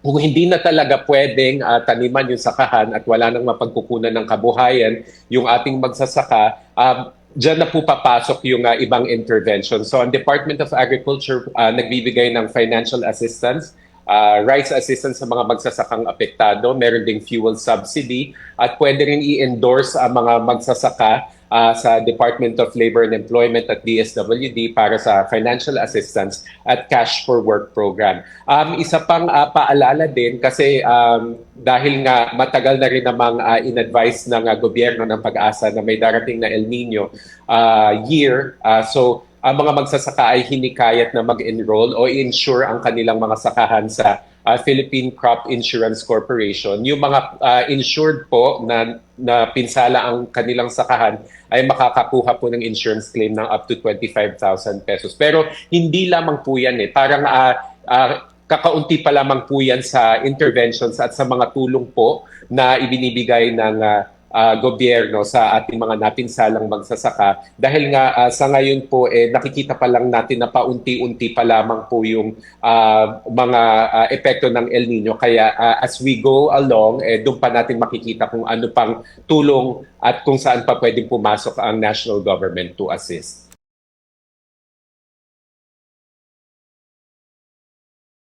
kung hindi na talaga pwedeng ah, taniman yung sakahan at wala nang mapagkukunan ng kabuhayan yung ating magsasaka, um, Diyan na po papasok yung ah, ibang intervention. So ang Department of Agriculture ah, nagbibigay ng financial assistance, ah, rice assistance sa mga magsasakang apektado, meron ding fuel subsidy at pwede rin i-endorse ang mga magsasaka ah, sa Department of Labor and Employment at DSWD para sa financial assistance at cash for work program. Um, isa pang ah, paalala din kasi um, dahil nga matagal na rin namang ah, in-advise ng ah, gobyerno ng pag-asa na may darating na El Nino ah, year. Ah, so ang mga magsasaka ay hinikayat na mag-enroll o insure ang kanilang mga sakahan sa ah, Philippine Crop Insurance Corporation. Yung mga ah, insured po na, na pinsala ang kanilang sakahan ay makakakuha po ng insurance claim ng up to 25,000 pesos. Pero hindi lamang po yan eh. Parang ah, ah, kakaunti pa lamang po yan sa interventions at sa mga tulong po na ibinibigay ng ah, ah, gobyerno sa ating mga napinsalang magsasaka dahil nga ah, sa ngayon po eh nakikita pa lang natin na paunti-unti pa lamang po yung ah, mga ah, epekto ng El Nino kaya ah, as we go along eh doon pa natin makikita kung ano pang tulong at kung saan pa pwedeng pumasok ang national government to assist.